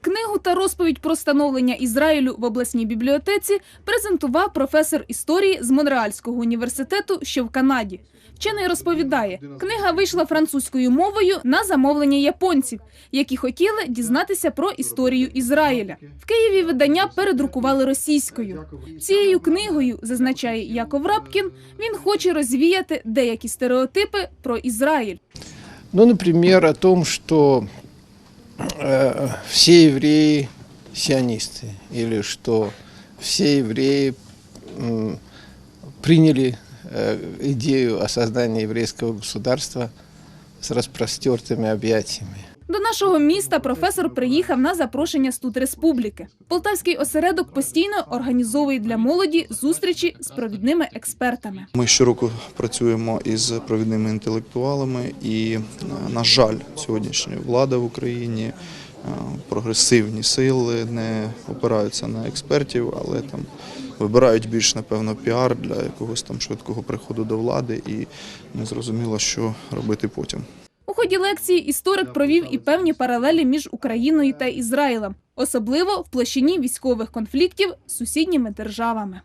Книгу та розповідь про становлення Ізраїлю в обласній бібліотеці презентував професор історії з Монреальського університету, що в Канаді. Вчений розповідає, книга вийшла французькою мовою на замовлення японців, які хотіли дізнатися про історію Ізраїля. В Києві видання передрукували російською. Цією книгою, зазначає Яков Рабкін, він хоче розвіяти деякі стереотипи про Ізраїль. Ну, например, о том, что э, все евреи сионисты, или что все евреи м, приняли э, идею о создании еврейского государства с распростертыми объятиями. До нашого міста професор приїхав на запрошення студ республіки. Полтавський осередок постійно організовує для молоді зустрічі з провідними експертами. Ми щороку працюємо із провідними інтелектуалами, і, е, на жаль, сьогоднішня влада в Україні, е, прогресивні сили не опираються на експертів, але там вибирають більш напевно піар для якогось там швидкого приходу до влади, і не зрозуміло, що робити потім. Ході лекції історик провів і певні паралелі між Україною та Ізраїлем, особливо в площині військових конфліктів з сусідніми державами.